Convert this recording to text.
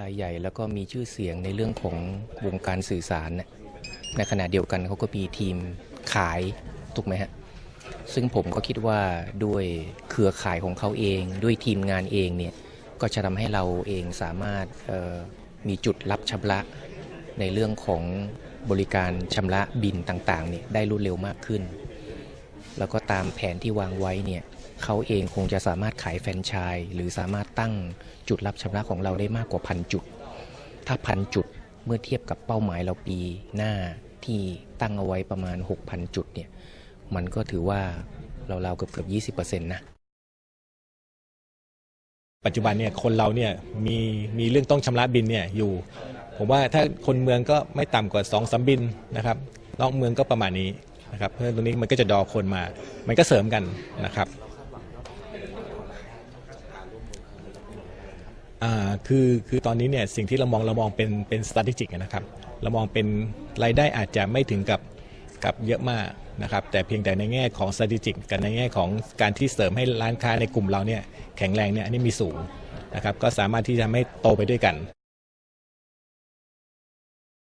รายใหญ่แล้วก็มีชื่อเสียงในเรื่องของวงการสื่อสารน่ะในขณะเดียวกันเขาก็มีทีมขายถูกไหมฮะซึ่งผมก็คิดว่าด้วยเครือข่ายของเขาเอง ด้วยทีมงานเองเนี่ยก็จะทำให้เราเองสามารถมีจุดรับชำระในเรื่องของบริการชำระบินต่างๆเนี่ยได้รวดเร็วมากขึ้น แล้วก็ตามแผนที่วางไว้เนี่ย เขาเองคงจะสามารถขายแฟรนไชส์หรือสามารถตั้งจุดรับชำระของเราได้มากกว่าพันจุด ถ้าพันจุดเมื่อเทียบกับเป้าหมายเราปีหน้าที่ตั้งเอาไว้ประมาณ 6,000 จุดเนี่ยมันก็ถือว่าเราๆเกือบเกือบ20%นะปัจจุบันเนี่ยคนเราเนี่ยมีมีเรื่องต้องชำระบินเนี่ยอยู่ ผมว่าถ้าคนเมืองก็ไม่ต่ำกว่า2องสามบินนะครับนอกเมืองก็ประมาณนี้นะครับเพราะตรงนี้มันก็จะดอคนมา มันก็เสริมกันนะครับอ่า คือคือตอนนี้เนี่ยสิ่งที่เรามองเรามองเป็นเป็น strategic นะครับเรามองเป็นรายได้อาจจะไม่ถึงกับกับเยอะมากนะครับแต่เพียงแต่ในแง่ของ strategic กับในแง่ของการที่เสริมให้ร้านค้าในกลุ่มเราเนี่ยแข็งแรงเนี่ยอันนี้มีสูงนะครับก็สามารถที่จะทำให้โตไปด้วยกัน